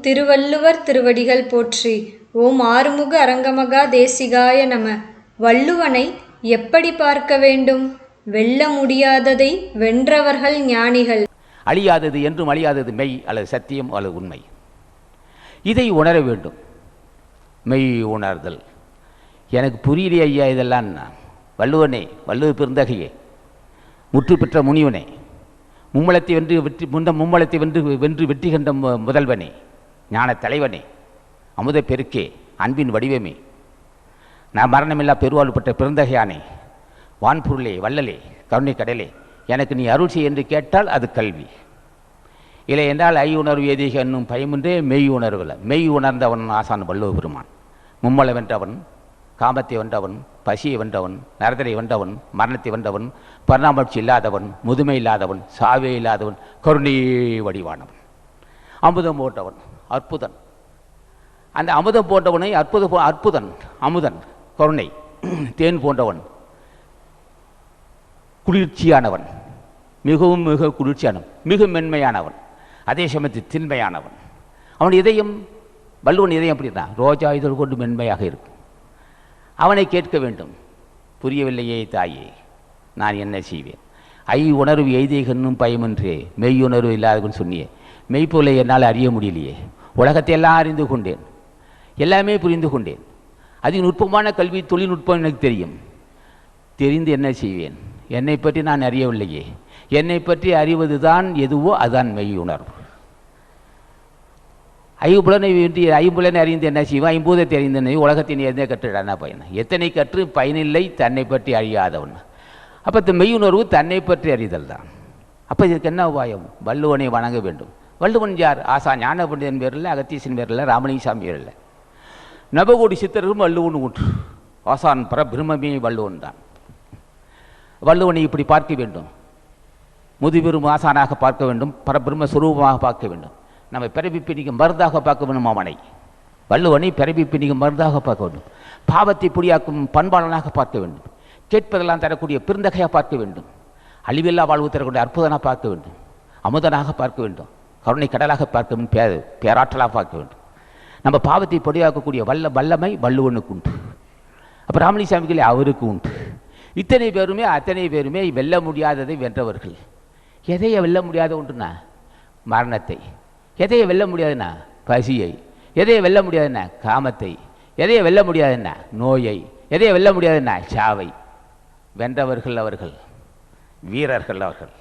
திருவள்ளுவர் திருவடிகள் போற்றி. ஓம் ஆறுமுக அரங்கமகா தேசிகாய நம. வள்ளுவனை எப்படி பார்க்க வேண்டும்? வெல்ல முடியாததை வென்றவர்கள் ஞானிகள். அழியாதது என்றும் அழியாதது மெய் அல்லது சத்தியம் அல்லது உண்மை. இதை உணர வேண்டும். மெய் உணர்தல். எனக்கு புரியலையே ஐயா இதெல்லாம். வள்ளுவனே வள்ளுவ பெருந்தகையே. முற்று பெற்ற முனிவனே. மும்மலத்தை வென்று வெற்றி முந்த மும்மலத்தை வென்று வென்று வெற்றி கண்ட மு- முதல்வனே ஞான தலைவனே அமுத பெருக்கே அன்பின் வடிவமே. நான் மரணமில்லா பெருவாழ்வு பெற்ற பிறந்தகையானே வான்பொருளே வள்ளலே கருணை கடலே எனக்கு நீ அருள் செய் என்று கேட்டால் அது கல்வி. இல்லை என்றால் ஐ உணர்வு எதிக என்னும் பயமுன்றே மெய் உணர்வில் மெய் உணர்ந்தவன் ஆசான் வள்ளுவ பெருமான். மும்மலம் வென்றவன் காமத்தை வென்றவன் பசியை வென்றவன் நரதரை வென்றவன் மரணத்தை வென்றவன் பரிணாமட்சி இல்லாதவன் முதுமை இல்லாதவன் சாவே இல்லாதவன் கருணை வடிவானவன். அமுதம் போட்டவன் அற்புதன். அந்த அமுதம் போன்றவனை அற்புத அற்புதன் அமுதன் கருணை தேன் போன்றவன் குளிர்ச்சியானவன். மிகவும் மிக குளிர்ச்சியானவன் மிக மென்மையானவன். அதே சமயத்தில் திண்மையானவன். அவன் இதயம் வல்லுவன் இதயம் அப்படின்னா ரோஜா இதழ் கொண்டு மென்மையாக இருக்கும். அவனை கேட்க வேண்டும். புரியவில்லையே தாயே நான் என்ன செய்வேன்? ஐ உணர்வு எய்தேகன்னும் பயமன்றே மெய்யுணர்வு இல்லாதவன் சொன்னியே மெய்ப்பொருளை என்னால் அறிய முடியலையே உலகத்தை எல்லாம் அறிந்து கொண்டேன். எல்லாமே புரிந்து கொண்டேன். அதிக நுட்பமான கல்வி தொழில்நுட்பம் எனக்கு தெரியும். தெரிந்து என்ன செய்வேன்? என்னை பற்றி நான் அறியவில்லையே. என்னை பற்றி அறிவது தான் எதுவோ அதுதான் மெய் உணர்வு. ஐம்புலனை வேண்டி ஐம்புலனை அறிந்து என்ன செய்வோம் ஐம்பூதத்தை அறிந்தனை உலகத்தின் எந்த கற்றுடானா பயன்? எத்தனை கற்று பயனில்லை தன்னை பற்றி அறியாதவன். அப்போ இந்த மெய்யுணர்வு தன்னை பற்றி அறிதல் தான். அப்போ இதற்கு என்ன உபாயம்? வள்ளுவனை வணங்க வேண்டும். வள்ளுவன் யார்? ஆசா ஞான பண்டிதன் பேரில் அகத்தீசன் பேரில் ராமலிங்கசாமி பேரில் நபகோடி சித்தர்களும் வள்ளுவன் உண்டு ஆசான் பிரம்மமே வள்ளுவன் தான். வள்ளுவனை இப்படி பார்க்க வேண்டும். முதுபெரும் ஆசானாக பார்க்க வேண்டும். பரபிரம்ம சுரூபமாக பார்க்க வேண்டும். நம்ம பிறவி பிணிக்கு மருந்தாக பார்க்க வேணும் அவனை வள்ளுவனை பிறவி பிணிக்கு மருந்தாக பார்க்க வேண்டும் பாவத்தை புடியாக்கும் பண்பாளனாக பார்க்க வேண்டும். கேட்பதெல்லாம் தரக்கூடிய பெருந்தகையாக பார்க்க வேண்டும். அழிவில்லா வாழ்வு தரக்கூடிய அற்புதனாக பார்க்க வேண்டும். அமுதனாக பார்க்க வேண்டும். கருணை கடலாக பார்க்க வேண்டும். பே பேராற்றலாக பார்க்க வேண்டும். நம்ம பாவத்தை பொடியாக்கக்கூடிய வல்ல வல்லமை வள்ளுவனுக்கு உண்டு. அப்போ ராமலிசாமிகளே அவருக்கு உண்டு. இத்தனை பேருமே அத்தனை பேருமே வெல்ல முடியாததை வென்றவர்கள். எதையை வெல்ல முடியாத ஒன்றுனா? மரணத்தை. எதையை வெல்ல முடியாதுன்னா பசியை எதையை வெல்ல முடியாதுன்னா காமத்தை எதையை வெல்ல முடியாதுன்னா நோயை எதையை வெல்ல முடியாதுன்னா சாவை. வென்றவர்கள் அவர்கள் வீரர்கள் அவர்கள்.